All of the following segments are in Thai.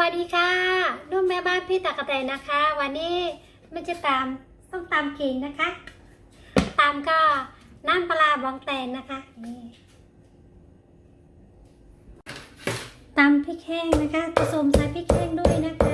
วัสดีค่ะ นุ่มแม่บ้านพี่ตากระแตนนะคะ วันนี้มันจะตามต้องตามกิ่งนะคะ ตามก็น้ำปลาร้าบองแตนนะคะนี่ตำพริกแห้งนะคะผสมใส่พริกแห้งด้วยนะคะ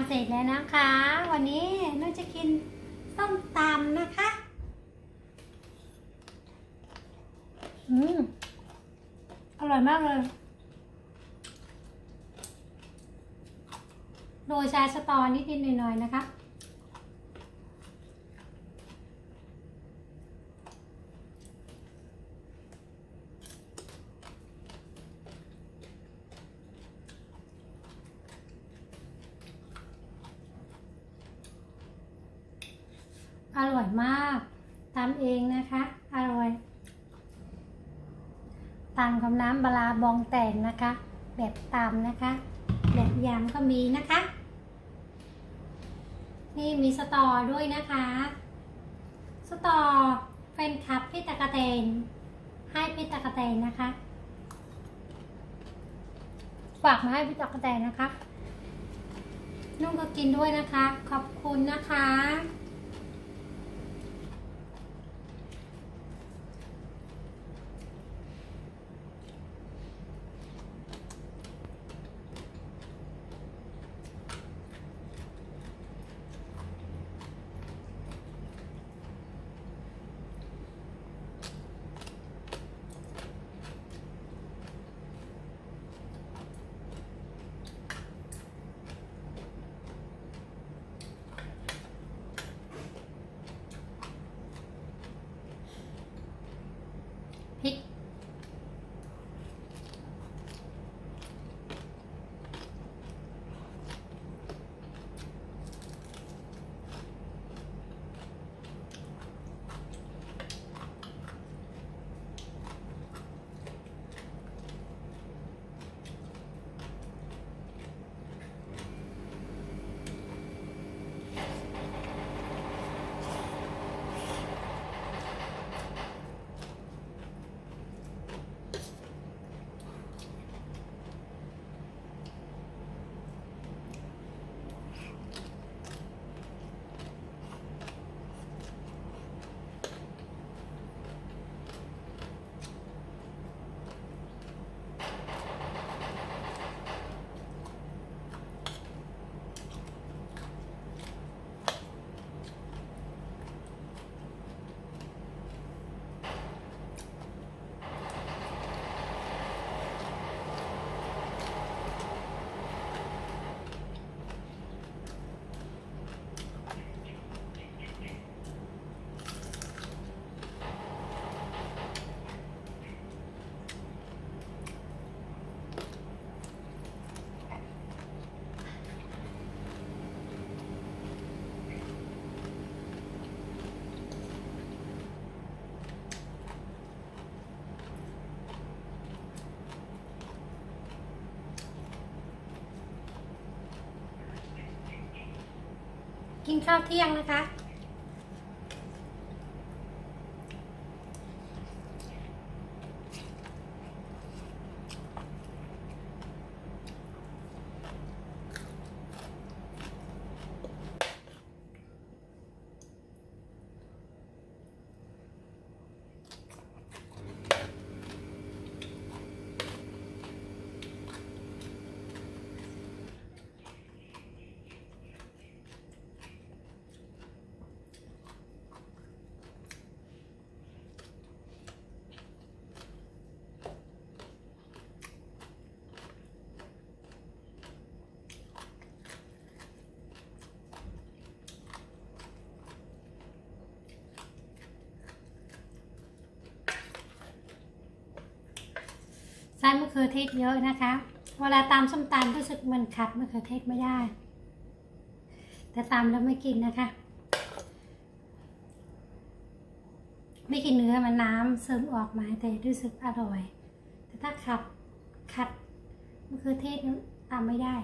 ำเสร็จแล้วนะคะ วันนี้น้องจะกินส้มตำนะคะอืมอร่อยมากเลย โรยชาสตอนิดๆหน่อยๆนะคะ อร่อยมากตำเองนะคะ อร่อยตำกับน้ำบลาบองแตงนะคะ แบบตำนะคะ แบบยำก็มีนะคะ นี่มีสตอด้วยนะคะ สตอแฟนคลับพี่ตะกะแตน ให้พี่ตะกะแตนนะคะ ฝากมาให้พี่ตะกะแตนนะคะนุ่งก็กินด้วยนะคะ ขอบคุณนะคะ กินข้าวเที่ยงนะคะ ใส่มะเขือเทศเยอะนะคะ เวลาตำส้มตำรู้สึกมันขัดมะเขือเทศไม่ได้ แต่ตำแล้วไม่กินนะคะ ไม่กินเนื้อมันน้ำซึมออกมาแต่รู้สึกอร่อย แต่ถ้าขัดขัดมะเขือเทศนั้นไม่ได้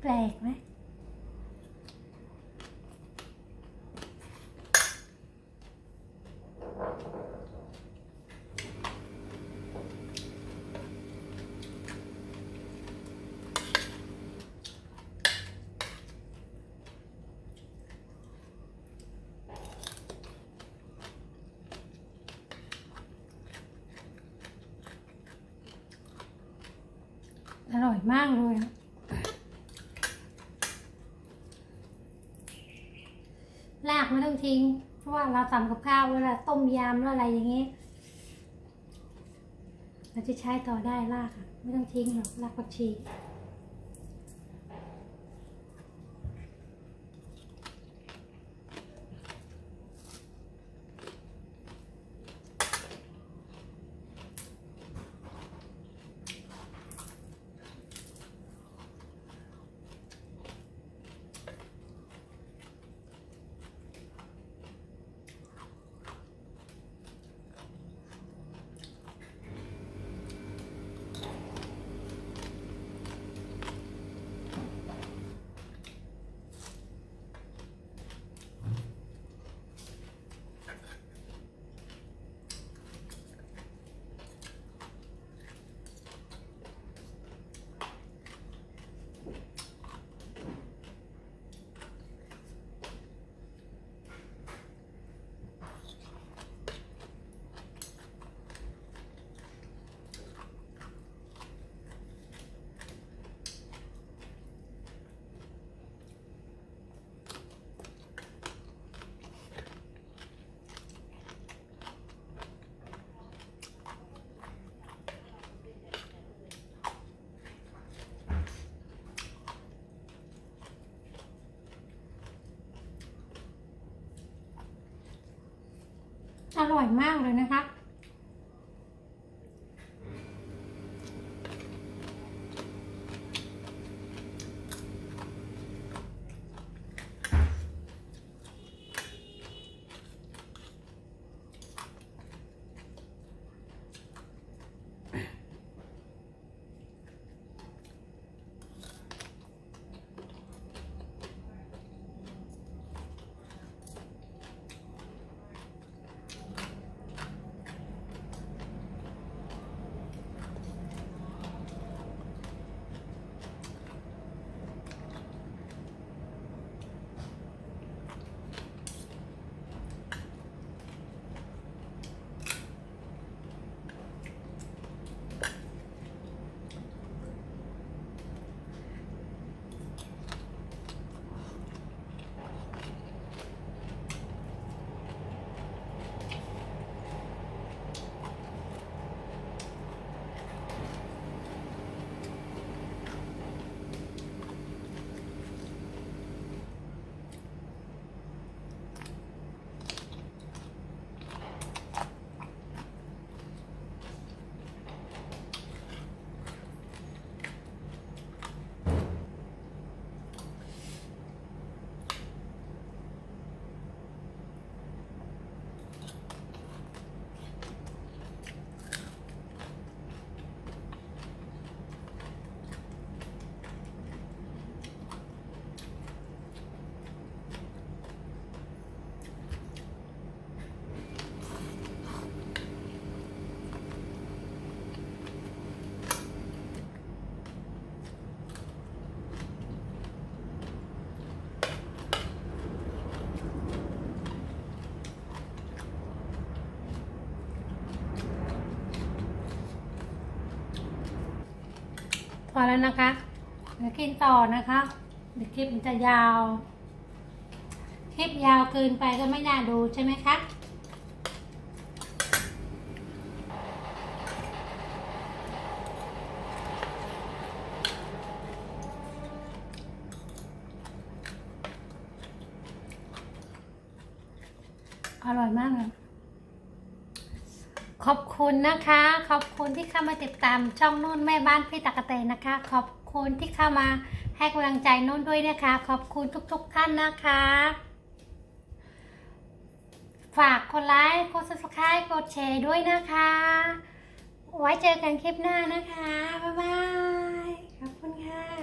แปลกไหม ร่อยมากเลยอะลากไม่ต้องทิ้ง เพราะว่าเราทำกับข้าวเวลาต้มยำแล้วอะไรอย่างนี้ เราจะใช้ต่อได้ลากอะไม่ต้องทิ้งหรอกลากผักชี อร่อยมากเลยนะคะ อแล้วนะคะเดี๋ยวกินต่อนะคะเดี๋ยวคลิปมันจะยาว คลิปยาวเกินไปก็ไม่น่าดูใช่ไหมคะอร่อยมากเลย ขอบคุณนะคะ ขอบคุณที่เข้ามาติดตามช่องนุ่นแม่บ้านพี่ตะกะเตนนะคะ ขอบคุณที่เข้ามาให้กำลังใจนุ่นด้วยนะคะ ขอบคุณทุกๆท่านนะคะ ฝากกดไลค์กด subscribe กดแชร์ด้วยนะคะ ไว้เจอกันคลิปหน้านะคะ บ๊ายบาย ขอบคุณค่ะ